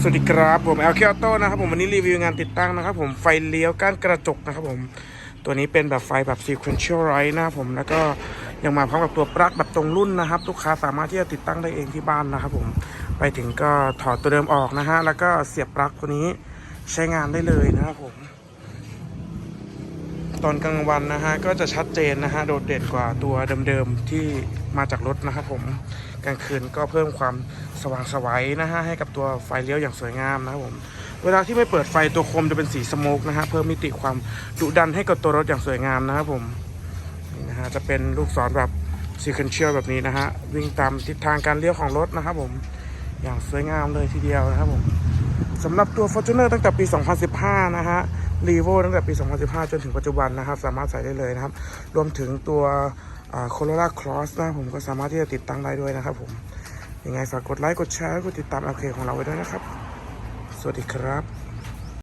สวัสดีครับผมแอลเคอโต้นะครับผมวันนี้รีวิวงานติดตั้งนะครับผมไฟเลี้ยวก้านกระจกนะครับผมตัวนี้เป็นแบบไฟแบบ sequential light นะครับผมแล้วก็ยังมาพร้อมกับตัวปลั๊กแบบตรงรุ่นนะครับลูกค้าสามารถที่จะติดตั้งได้เองที่บ้านนะครับผมไปถึงก็ถอดตัวเดิมออกนะฮะแล้วก็เสียบปลั๊กตัวนี้ใช้งานได้เลยนะครับผม ตอนกลางวันนะฮะก็จะชัดเจนนะฮะโดดเด่นกว่าตัวเดิมๆที่มาจากรถนะครับผมกลางคืนก็เพิ่มความสว่างสวัยนะฮะให้กับตัวไฟเลี้ยวอย่างสวยงามนะครับผมเวลาที่ไม่เปิดไฟตัวโคมจะเป็นสีสโมกนะฮะเพิ่มมิติความดุดันให้กับตัวรถอย่างสวยงามนะครับผมนี่นะฮะจะเป็นลูกศรแบบซีเคันเชียลแบบนี้นะฮะวิ่งตามทิศทางการเลี้ยวของรถนะครับผมอย่างสวยงามเลยทีเดียวนะครับผมสำหรับตัว Fortuner ตั้งแต่ปี 2015 นะฮะ รีโวตั้งแต่ปี 2015 จนถึงปัจจุบันนะครับ สามารถใส่ได้เลยนะครับ รวมถึงตัวโคโรล่าครอสนะผมก็สามารถที่จะติดตั้งได้ด้วยนะครับผม ยังไงฝากกดไลค์ กดแชร์ กดติดตามโอเคของเราไว้ด้วยนะครับ สวัสดีครับ